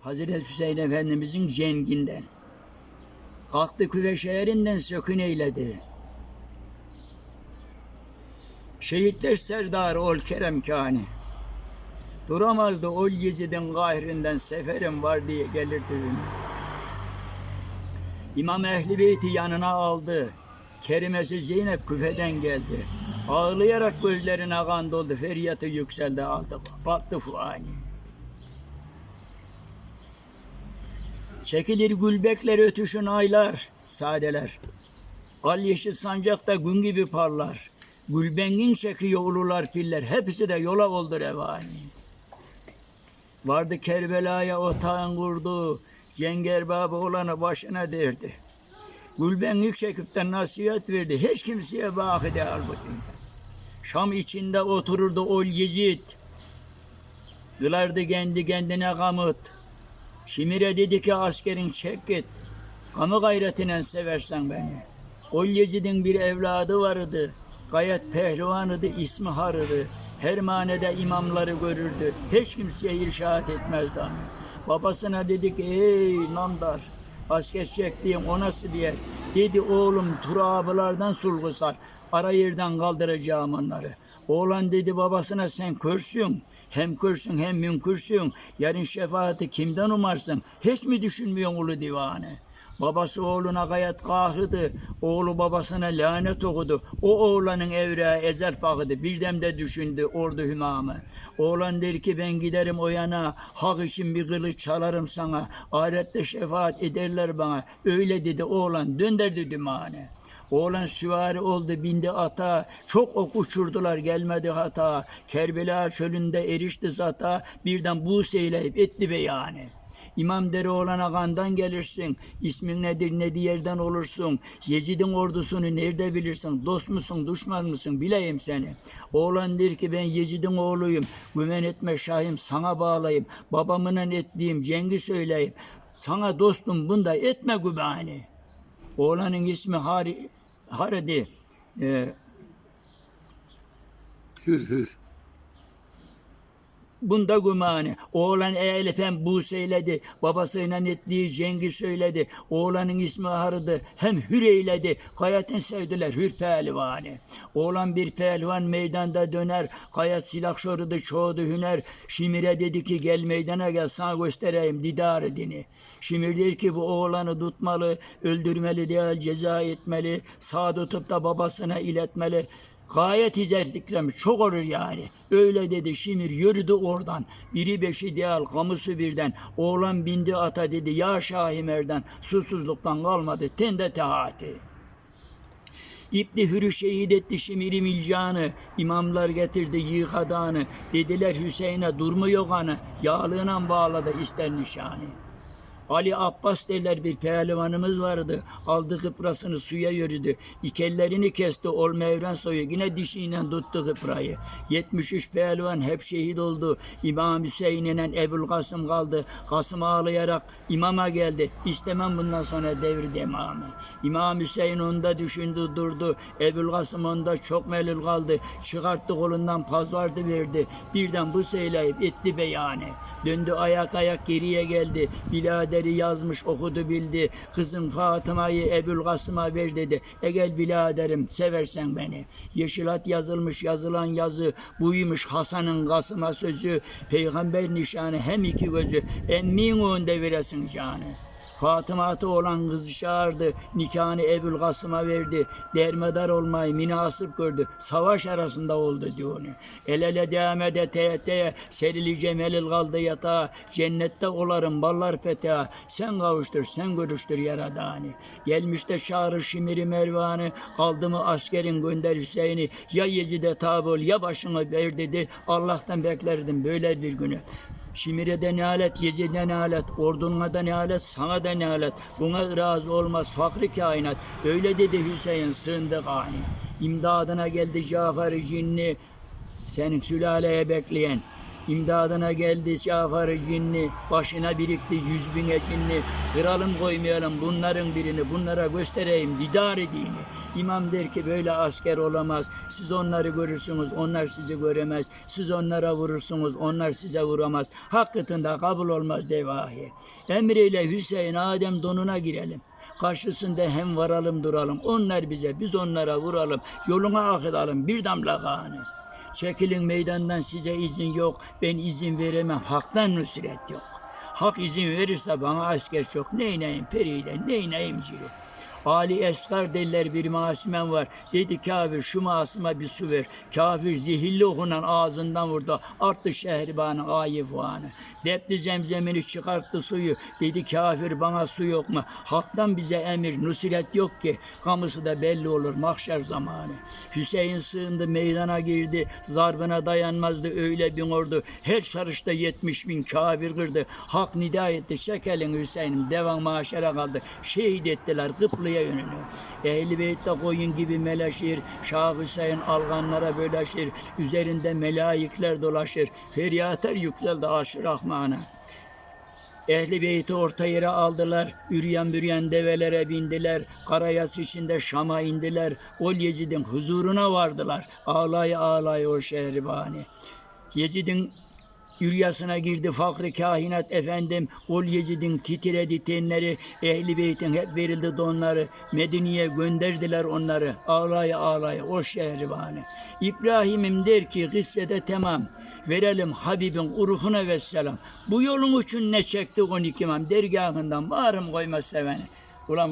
Hazreti Hüseyin Efendimizin cenginden. Kalktı küve şehrinden sökün eyledi. Şehitler serdar ol kerem kani. Duramazdı ol Yezid'in gahrinden seferim var diye gelirdi önüme. İmam Ehli Beyti yanına aldı. Kerimesi Zeynep küfeden geldi. Ağlayarak gözlerine kan doldu. Feryatı yükseldi aldı. Battı fuani. Çekilir gülbekler ötüşün aylar, sadeler. Al yeşil sancakta gün gibi parlar. Gülbengin çekiyor ulular piller. Hepsi de yola oldu revani. Vardı Kerbela'ya otağın kurdu. Cenger baba olanı başına derdi. Gülbenlik çekip de nasihat verdi. Hiç kimseye bakı değil bu dünya. Şam içinde otururdu ol Yezid. Kılardı kendi kendine kamıt. Şimire dedi ki askerin çek git. Kamı gayretine seversen beni. Ol Yezid'in bir evladı vardı. Gayet pehlivanıdı, ismi harıdı. Her manede imamları görürdü. Hiç kimseye irşat etmezdi hani. Babasına dedi ki ey namdar asker çektiğim o nasıl bir yer? Dedi oğlum turabılardan sulgusar. Ara yerden kaldıracağım onları. Oğlan dedi babasına sen körsün. Hem körsün hem münkürsün. Yarın şefaati kimden umarsın? Hiç mi düşünmüyorsun ulu divane? Babası oğluna gayet kahrıdı. Oğlu babasına lanet okudu. O oğlanın evreği ezel fakıdı. Birden de düşündü ordu hümamı. Oğlan der ki ben giderim o yana. Hak için bir kılıç çalarım sana. Ahirette şefaat ederler bana. Öyle dedi oğlan. Dönderdi dümane. Oğlan süvari oldu bindi ata, çok ok uçurdular gelmedi hata. Kerbela çölünde erişti zata, birden bu seyleyip etti beyane. İmam deri olana kandan gelirsin. İsmin nedir ne yerden olursun. Yezid'in ordusunu nerede bilirsin. Dost musun düşman mısın bileyim seni. Oğlan der ki ben Yezid'in oğluyum. Güven etme şahım sana bağlayayım. Babamın ettiğim cengi söyleyeyim. Sana dostum bunda etme güveni. Oğlanın ismi Hari, Haridi. Ee, Hür hür. Bunda gümani. Oğlan eğilip bu söyledi. Babasıyla ettiği cengi söyledi. Oğlanın ismi harıdı. Hem hür eyledi. Kayatın sevdiler hür pehlivani. Oğlan bir pehlivan meydanda döner. Kayat silah şorudu çoğdu hüner. Şimire dedi ki gel meydana gel sana göstereyim didar dini. Şimir der ki bu oğlanı tutmalı. Öldürmeli değil ceza etmeli. Sağ tutup da babasına iletmeli. Gayet izzettiklerim çok olur yani. Öyle dedi Şimir yürüdü oradan. Biri beşi değil kamusu birden. Oğlan bindi ata dedi ya Şahimer'den. Susuzluktan kalmadı tende tehati. İbni Hür'ü şehit etti Şimiri Milcan'ı. İmamlar getirdi yıkadanı. Dediler Hüseyin'e durmuyor kanı. Yağlığına bağladı ister nişanı. Ali Abbas derler bir pehlivanımız vardı. Aldı kıprasını suya yürüdü. İkellerini kesti ol mevren soyu. Yine dişiyle tuttu kıprayı. 73 pehlivan hep şehit oldu. İmam Hüseyin ile Ebul Kasım kaldı. Kasım ağlayarak imama geldi. İstemem bundan sonra devir demamı. İmam Hüseyin onda düşündü durdu. Ebul Kasım onda çok melul kaldı. Çıkarttı kolundan pazvardı verdi. Birden bu söyleyip etti beyanı. Döndü ayak ayak geriye geldi. Biladeri yazmış okudu bildi. Kızım Fatıma'yı Ebul Kasım'a ver dedi. E gel biladerim seversen beni. Yeşil at yazılmış yazılan yazı. Buymuş Hasan'ın Kasım'a sözü. Peygamber nişanı hem iki gözü. Emmin önde veresin canı. Fatıma'tı olan kızı çağırdı. Nikahını Ebul Kasım'a verdi. Dermedar olmayı münasip gördü. Savaş arasında oldu diyor. El ele devam ede teye teye. Serili cemelil kaldı yatağa. Cennette olarım ballar peteğe. Sen kavuştur sen görüştür yaradanı. Gelmiş de çağırır şimiri mervanı. Kaldı mı askerin gönder Hüseyin'i. Ya Yezid'e tabi ol ya başını ver dedi. Allah'tan beklerdim böyle bir günü. Şimire ne alet, Yezid'e ne alet, orduna da ne sana da ne. Buna razı olmaz fakri kainat. Öyle dedi Hüseyin sığındı gani. İmdadına geldi Cafer cinni. Senin sülaleye bekleyen. İmdadına geldi Cafer cinni. Başına birikti yüz bin ecinli. Kıralım koymayalım bunların birini. Bunlara göstereyim didar dini. İmam der ki böyle asker olamaz. Siz onları görürsünüz, onlar sizi göremez. Siz onlara vurursunuz, onlar size vuramaz. Hakikatinde kabul olmaz devahi. Emriyle Hüseyin Adem donuna girelim. Karşısında hem varalım duralım. Onlar bize, biz onlara vuralım. Yoluna akıtalım bir damla kanı. Çekilin meydandan size izin yok. Ben izin veremem. Haktan nusret yok. Hak izin verirse bana asker çok. Neyneyim periden, neyneyim ciri. Ali Esgar derler bir masumem var. Dedi kafir şu masuma bir su ver. Kafir zehirli okunan ağzından vurdu. Arttı şehribanın ayıfvanı. Depti zemzemini çıkarttı suyu. Dedi kafir bana su yok mu? Hak'tan bize emir nusret yok ki. Kamusu da belli olur mahşer zamanı. Hüseyin sığındı meydana girdi. Zarbına dayanmazdı öyle bin ordu. Her çarışta yetmiş bin kafir kırdı. Hak nida etti. Çekelin Hüseyin'im devam mahşere kaldı. Şehit ettiler kıplıya yönünü. Ehli beytte koyun gibi meleşir. Şah Hüseyin alganlara böleşir. Üzerinde melaikler dolaşır. Feryatar yükseldi aşır Rahman'a. Ehli beyti orta yere aldılar. Üryan büryan develere bindiler. Karayas içinde Şam'a indiler. Ol Yecid'in huzuruna vardılar. Ağlay ağlay o şehribani. Yecid'in Yüryasına girdi fakri kahinat efendim. Ol Yecid'in titredi tenleri. Ehli beytin hep verildi donları. Medine'ye gönderdiler onları. Ağlay ağlay o şehribani. İbrahim'im der ki kıssede tamam. Verelim Habibin ruhuna vesselam. Bu yolun için ne çekti on iki imam dergahından varım koymaz seveni. Ulan